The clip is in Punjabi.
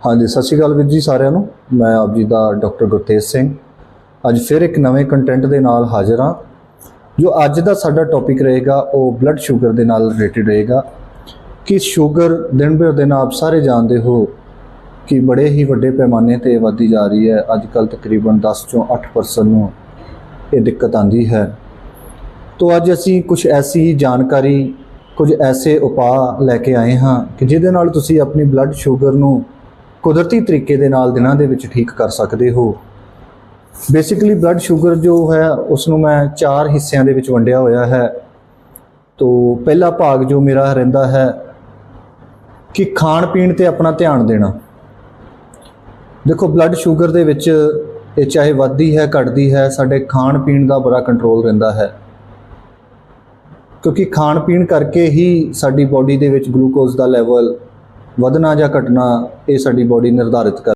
ਹਾਂਜੀ, ਸਤਿ ਸ਼੍ਰੀ ਅਕਾਲ ਵੀਰ ਜੀ ਸਾਰਿਆਂ ਨੂੰ। ਮੈਂ ਆਪ ਜੀ ਦਾ ਡਾਕਟਰ ਗੁਰਤੇਜ ਸਿੰਘ। ਅੱਜ ਫਿਰ ਇੱਕ ਨਵੇਂ ਕੰਟੈਂਟ ਦੇ ਨਾਲ ਹਾਜ਼ਰ ਹਾਂ, ਜੋ ਅੱਜ ਦਾ ਸਾਡਾ ਟੌਪਿਕ ਰਹੇਗਾ, ਉਹ ਬਲੱਡ ਸ਼ੂਗਰ ਦੇ ਨਾਲ ਰਿਲੇਟਡ ਰਹੇਗਾ। ਕਿ ਸ਼ੂਗਰ ਦਿਨ ਬਰ ਦਿਨ ਆਪ ਸਾਰੇ ਜਾਣਦੇ ਹੋ ਕਿ ਬੜੇ ਹੀ ਵੱਡੇ ਪੈਮਾਨੇ ਤੇ ਵਧਦੀ ਜਾ ਰਹੀ ਹੈ। ਅੱਜ ਕੱਲ ਤਕਰੀਬਨ 10 ਚੋਂ 8% ਨੂੰ ਇਹ ਦਿੱਕਤ ਆਂਦੀ ਹੈ। ਤੋ ਅੱਜ ਅਸੀਂ ਕੁਝ ਐਸੀ ਜਾਣਕਾਰੀ, ਕੁਝ ਐਸੇ ਉਪਾਅ ਲੈ ਕੇ ਆਏ ਹਾਂ ਕਿ ਜਿਹਦੇ ਨਾਲ ਤੁਸੀਂ ਆਪਣੀ ਬਲੱਡ ਸ਼ੂਗਰ ਨੂੰ ਕੁਦਰਤੀ ਤਰੀਕੇ ਦੇ ਨਾਲ ਦਿਨਾਂ ਦੇ ਵਿੱਚ ਠੀਕ ਕਰ ਸਕਦੇ ਹੋ। ਬੇਸਿਕਲੀ ਬਲੱਡ ਸ਼ੂਗਰ ਜੋ ਹੈ ਉਸ ਨੂੰ ਮੈਂ ਚਾਰ ਹਿੱਸਿਆਂ ਦੇ ਵਿੱਚ ਵੰਡਿਆ ਹੋਇਆ ਹੈ। ਤੋ ਪਹਿਲਾ ਭਾਗ ਜੋ ਮੇਰਾ ਰਹਿੰਦਾ ਹੈ, ਕਿ ਖਾਣ ਪੀਣ ਤੇ ਆਪਣਾ ਧਿਆਨ ਦੇਣਾ। ਦੇਖੋ ਬਲੱਡ ਸ਼ੂਗਰ ਦੇ ਵਿੱਚ ਇਹ ਚਾਹੇ ਵੱਧਦੀ ਹੈ, ਘਟਦੀ ਹੈ, ਸਾਡੇ ਖਾਣ ਪੀਣ ਦਾ ਬੜਾ ਕੰਟਰੋਲ ਰਹਿੰਦਾ ਹੈ। ਕਿਉਂਕਿ ਖਾਣ ਪੀਣ ਕਰਕੇ ਹੀ ਸਾਡੀ ਬਾਡੀ ਦੇ ਵਿੱਚ ਗਲੂਕੋਜ਼ ਦਾ ਲੈਵਲ ਵਧਣਾ ਜਾਂ ਘਟਣਾ ਇਹ ਸਾਡੀ ਬਾਡੀ ਨਿਰਧਾਰਿਤ ਕਰ